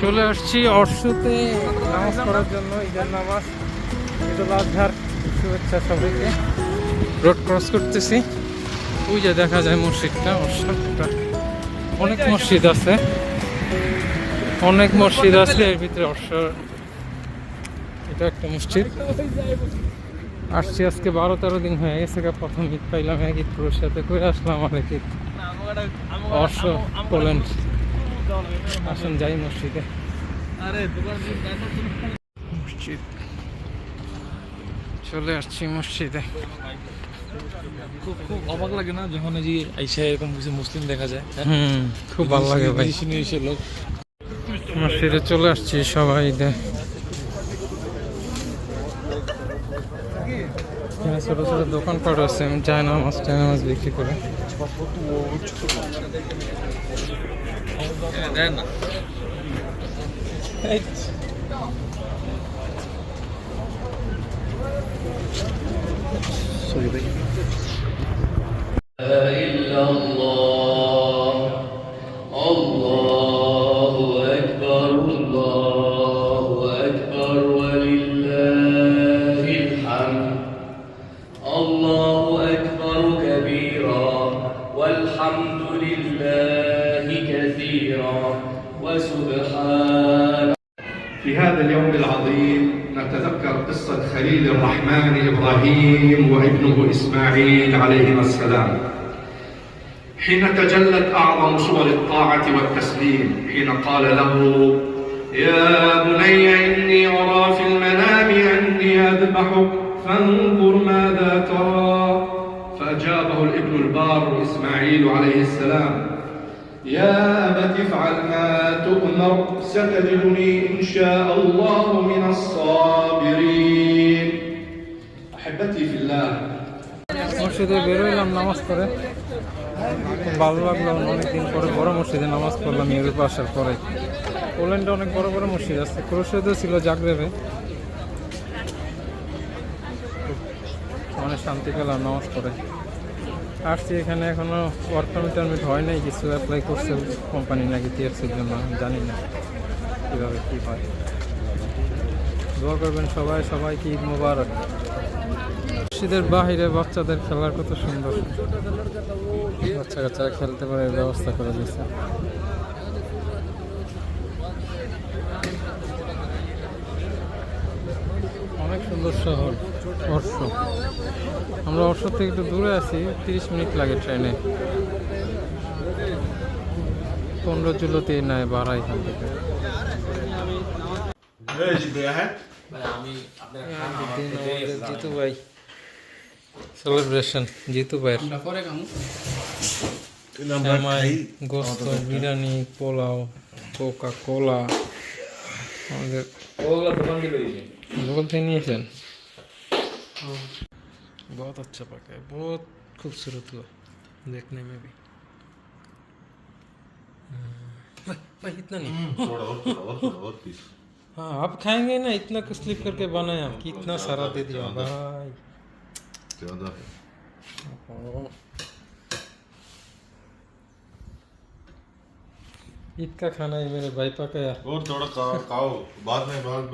চলে আসছি অর্শুতে নামাজ পড়ার জন্য, ঈদের নামাজ। ঈদুল আজহার, শুভেচ্ছা সবাইকে। রোড ক্রস করতেছি। ওই যে দেখা যায় মসজিদটা অর্শুটা অনেক মসজিদ আছে। অনেক মসজিদ আছে, এর ভিতরে অর্শর এটা একটা মসজিদ। আসছি আজকে বারো তেরো দিন হয়ে গেছে প্রথম ঈদ পাইলাম এক ঈদ পুরোর সাথে। করে আসলাম অনেক ঈদ অর্শ, পোল্যান্ড। আসুন যাই মসজিদে। মসজিদ। চলে আসছি মসজিদে। খুব খুব অবাক লাগে না যখন এই যে আইসা এরকম কিছু মুসলিম দেখা যায়? হ্যাঁ? হুম খুব ভালো লাগে ভাই। এসে লোক মসজিদে চলে আসছি সবাই এখানে ছোট ছোট দোকানপাট আছে চায়না মাছ বিক্রি করে। দেন না إلا الله الله أكبر الله أكبر ولله الحمد الله أكبر كبيرا والحمد لله كثيرا وسبحان. في هذا اليوم العظيم نتذكر قصة خليل الرحمن إبراهيم وابنه إسماعيل عليهما السلام. حين تجلت أعظم صور الطاعة والتسليم حين قال له يا بني إني أرى في المنام أني أذبحك فانظر ماذا ترى. فأجابه الابن البار إسماعيل عليه السلام يا أبت افعل ما تؤمر ستجدني إن شاء الله من الصابرين أحبتي في الله মসজিদে বেরোইলাম নামাজ পড়ে খুব ভালো লাগলো অনেকদিন পরে বড় মসজিদে নামাজ পড়লাম ইউরোপে আসার পরে পোল্যান্ডে অনেক বড় বড় মসজিদ আছে ক্রোশেদও ছিল জাগরেবে অনেক শান্তি পেলাম নামাজ পড়ে আসছি এখানে এখনও ওয়ার্ক পারমিট টারমিট হয় নাই, কিছু অ্যাপ্লাই করছে কোম্পানি নাকি টিএফসির জন্য, জানি না কীভাবে কী হয়। দোয়া করবেন সবাই সবাইকে ঈদ মোবারক। মসজিদের বাহিরে বাচ্চাদের খেলার কত সুন্দর। বাচ্চা কাচ্চারা খেলতে পারে ব্যবস্থা করে দিয়েছে। অনেক সুন্দর শহর। অর্শ। আমরা অর্শ থেকে একটু দূরে আছি তিরিশ মিনিট লাগে ট্রেনে। পনেরো জুলোতে নেয় ভাড়া এখান থেকে। জিতু ভাই। সেলিব্রেশন জিতু ভাইয়ের। গোস্ত বিরিয়ানি পোলাও কোকা কোলা আমাদের দোকান দিয়ে বেরিয়েছে बहुत अच्छा पका है बहुत खूबसूरत हुआ देखने में भी। हम्म, भाई भाई इतना नहीं। हाँ आप खाएँगे ना इतना कुछ स्लिप करके बनाया कि इतना सारा दे दिया भाई। ओहो। ईद का खाना है मेरे भाई पकाया और थोड़ा खाओ बाद में बाद